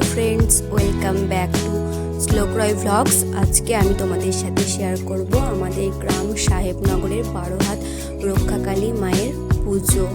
Friends welcome back to স্লোক্রয় vlogs আজকে আমি তোমাদের সাথে শেয়ার করব আমাদের গ্রাম সাহেবনগরের বারোহাত রক্ষাকালী মায়ের পুজো।